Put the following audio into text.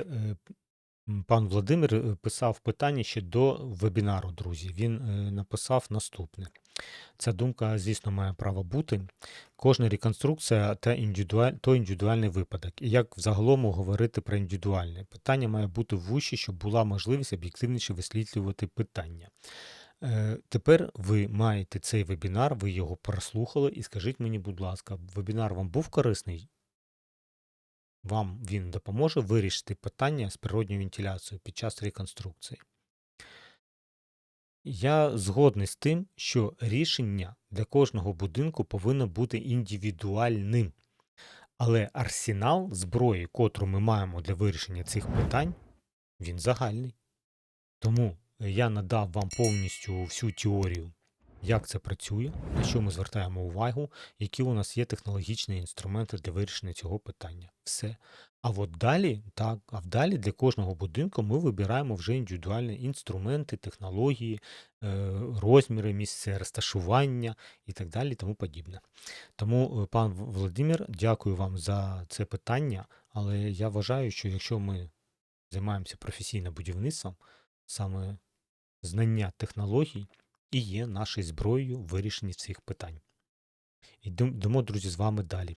Е, Пан Владимир е, писав питання ще до вебінару, друзі. Він е, написав наступне. Ця думка, звісно, має право бути. Кожна реконструкція та індивідуаль... то індивідуальний випадок. І як взагалом говорити про індивідуальне? Питання має бути вужче, щоб була можливість об'єктивніше висвітлювати питання. Тепер ви маєте цей вебінар, ви його прослухали, і скажіть мені, будь ласка, вебінар вам був корисний? Вам він допоможе вирішити питання з природньою вентиляцією під час реконструкції. Я згодний з тим, що рішення для кожного будинку повинно бути індивідуальним. Але арсенал зброї, котру ми маємо для вирішення цих питань, він загальний. Тому я надав вам повністю всю теорію, як це працює, на що ми звертаємо увагу, які у нас є технологічні інструменти для вирішення цього питання. Все. А от далі, так, а вдалі для кожного будинку ми вибираємо вже індивідуальні інструменти, технології, е, розміри, місце розташування і так далі, тому подібне. Тому, е, пан Володимир, дякую вам за це питання, але я вважаю, що якщо ми займаємося професійним будівництвом, саме знання технологій і є нашою зброєю в вирішенні цих питань. Йдемо, друзі, з вами далі.